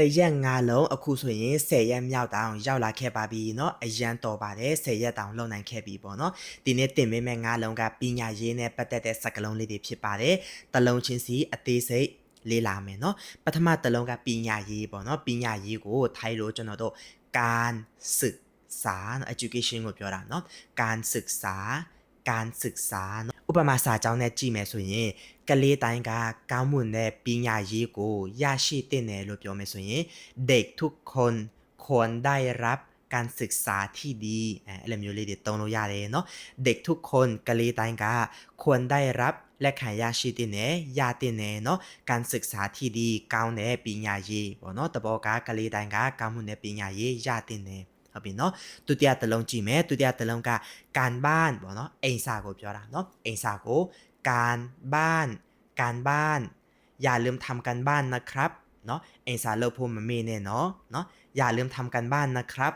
တရက်ငါလုံးအခုဆိုရင်10ရက်မြောက်တောင်ရောက်လာခဲ့ပါပြီเนาะအရန်တော်ပါတယ်10ရက်တောင်လုံနိုင်ခဲ့ပြီပေါ့เนาะဒီနေ့တင်ပေးမဲ့ငါလုံးကပညာရေးနဲ့ပတ်သက်တဲ့စကားလုံးလေးတွေဖြစ်ပါတယ်တလုံးချင်းစီအသေးစိတ်လေးလာမယ်เนาะပထမတလုံးကပညာရေးပေါ့เนาะပညာရေးကိုထိုင်းလို့ကျွန်တော်တို့การศึกษาเนาะ education ကိုပြောတာเนาะการศึกษา การศึกษาเนาะ ဥပမာစာကြောင်းနဲ့ကြည့်မယ်ဆိုရင်ကလေးတိုင်းကကောင်းမွန်တဲ့ပညာရေးကိုရရှိတဲ့တယ်လို့ပြောမယ်ဆိုရင် เด็กทุกคนควรได้รับการศึกษาที่ดีအဲအဲ့လိုမျိုးလေးတွေတုံးလို့ရတယ်เนาะเด็กทุกคนကလေးတိုင်းကควรได้รับလက်ခံရရှိတဲ့နယ်ရတဲ့နယ်เนาะการศึกษาที่ดีကောင်းတဲ့ပညာရေးပေါ့เนาะတဘောကကလေးတိုင်းကကောင်းမွန်တဲ့ပညာရေးရတဲ့နယ် ဟုတ်ပြီเนาะဒုတိယတစ်လုံးကြည့်မယ်ဒုတိယတစ်လုံးကการบ้านပေါ့เนาะအိမ်စာကိုပြောတာเนาะအိမ်စာကိုการบ้าน การบ้าน อย่าลืมทำกันบ้านนะครับเนาะเอ็นสาเลิกพูดมันมีเนี่ยเนาะเนาะอย่าลืมทำกันบ้านนะครับ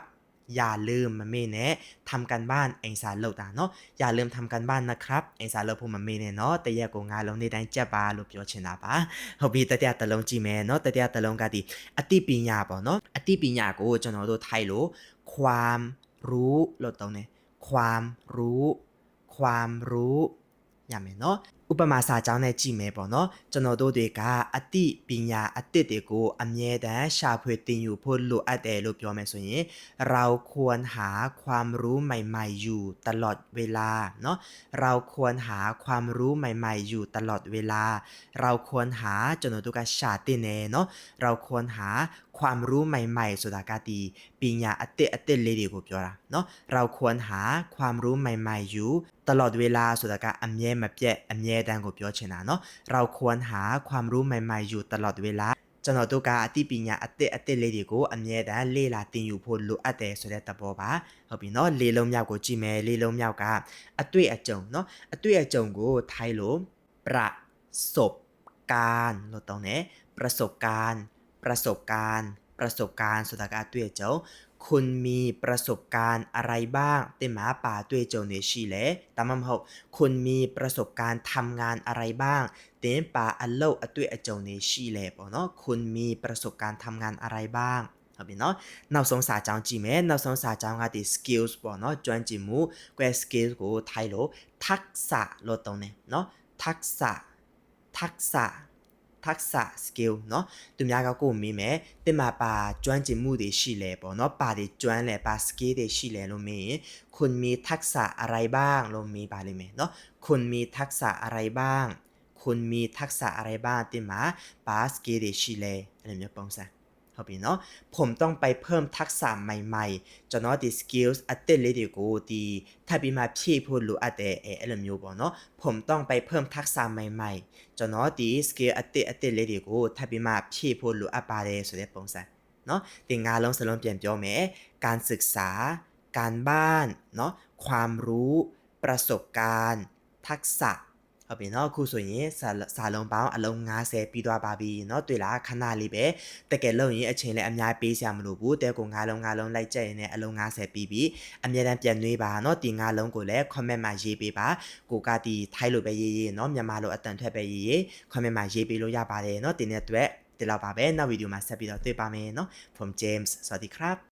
อย่าลืมมันมีเนี่ยทำกันบ้านเอ็นสาเลิกตาเนาะอย่าลืมทำกันบ้านนะครับเอ็นสาเลิกพูดมันมีเนี่ยเนาะแต่แยกกูงานลงในด้านเจ็บปาลูกပြောချင်တာပါဟုတ်ပြီတတိယတစ်လုံးကြည့်မယ်เนาะတတိယတစ်လုံးကဒီအတိပညာပေါ့เนาะအတိပညာကိုကျွန်တော်တို့ထိုက်လို့ ความรู้ลดตรงนี้ความรู้ ความรู้อย่างเนาะဥပမာစာကြောင်းနဲ့ကြည့်မယ်ပေါ့နော်ကျွန်တော်တို့တွေကအတိပညာအတစ်တွေကိုအမြဲတမ်းရှာဖွေတင်ယူဖို့လိုအပ်တယ်လို့ပြောမယ်ဆိုရင် เราควรหาความรู้ใหม่ ๆ อยู่ตลอดเวลาเนาะเราควรหาความรู้ใหม่ ๆ อยู่ตลอดเวลา เราควรหาကျွန်တော်တို့ကရှာတင်နေเนาะเราควรหาความรู้ใหม่ๆဆိုတာကဒီပညာအတစ်အတစ်လေးတွေကိုပြောတာเนาะเราควรหาความรู้ใหม่ๆอยู่ตลอดเวลาဆိုတာကအမြဲမပြတ်အမြဲ တမ်းကိုပြောချင်တာเนาะเราควรหาความรู้ใหม่ๆอยู่ตลอดเวลาကျွန်တော်တို့ကအသိပညာအတစ်အတစ်လေးတွေကိုအမြဲတမ်းလေ့လာသင်ယူဖို့လိုအပ်တယ်ဆိုတဲ့သဘောပါဟုတ်ပြီเนาะလေးလုံးမြောက်ကိုကြည့်မယ်လေးလုံးမြောက်ကအတွေ့အကြုံเนาะအတွေ့အကြုံကိုထိုင်းလို့ประสบการณ์လို့တောင်းတယ်ประสบการณ์ ประสบการณ์ ประสบการณ์ဆိုတာကအတွေ့အကြုံคุณมีประสบการณ์อะไรบ้างတင်မှာပါတွေ့ကြုံနေရှိလဲဒါမှမဟုတ်คุณมีประสบการณ์ทำงานอะไรบ้างတင်ပါအလုပ်အတွေ့အကြုံနေရှိလဲပေါ့နော်คุณมีประสบการณ์ทำงานอะไรบ้างဟုတ်ပြီเนาะနောက်ဆုံးစာကြောင်းကြည့်မယ်နောက်ဆုံးစာကြောင်းကဒီ skills ပေါ့เนาะကျွမ်းကျင်မှု quest skills ကိုထိုင်လို့ทักษะလို့သုံးတယ်เนาะทักษะ ทักษะทักษะ skill เนาะသူများကကိုယ်မေးမယ်တင်မှာပါကျွမ်းကျင်မှုတွေရှိလဲပေါ့เนาะပါတွေကျွမ်းလဲပါ skill တွေရှိလဲလို့မေးရင်คุณมีทักษะอะไรบ้างလို့မေးပါလိမ့်မယ်เนาะคุณมีทักษะอะไรบ้าง คุณมีทักษะอะไรบ้างတင်မှာပါ skill တွေရှိလဲအဲ့လိုမျိုးပုံစံ ဟုတ်ပြီเนาะผมต้องไปเพิ่มทักษะใหม่ๆကျွန်တော်ဒီ skills အသစ်လေးတွေကိုဒီထပ်ပြီးမှဖြည့်ဖို့လိုအပ်တယ်အဲအဲ့လိုမျိုးပေါ့เนาะผมต้องไปเพิ่มทักษะใหม่ๆကျွန်တော်ဒီ skill အသစ်အသစ်လေးတွေကိုထပ်ပြီးမှဖြည့်ဖို့လိုအပ်ပါတယ်ဆိုတဲ့ပုံစံเนาะဒီငါးလုံးစလုံးပြန်ပြောမယ်การศึกษา การบ้านเนาะความรู้ ประสบการณ์ ทักษะ ဟုတ်ပြီเนาะအခုဆိုရင်စာစာလုံးပေါင်းအလုံး90ပြီးသွားပါပြီเนาะတွေ့လားခဏလေးပဲတကယ်လို့ရင်အချိန်လည်းအများပေးစရာမလိုဘူးတဲကို9လုံး9လုံးလိုက်ကြရင်လည်းအလုံး90ပြီးပြီအများတန်းပြန်နှွေးပါเนาะဒီ9လုံးကိုလည်း comment မှာရေးပေးပါကိုကဒီထိုင်းလိုပဲရေးရေးเนาะမြန်မာလိုအတန်ထွက်ပဲရေးရေး comment မှာရေးပေးလို့ရပါတယ်เนาะဒီနေ့အတွက်ဒီလောက်ပါပဲနောက်ဗီဒီယိုမှာဆက်ပြီးတော့တွေ့ပါမယ်เนาะ from James สวัสดีครับ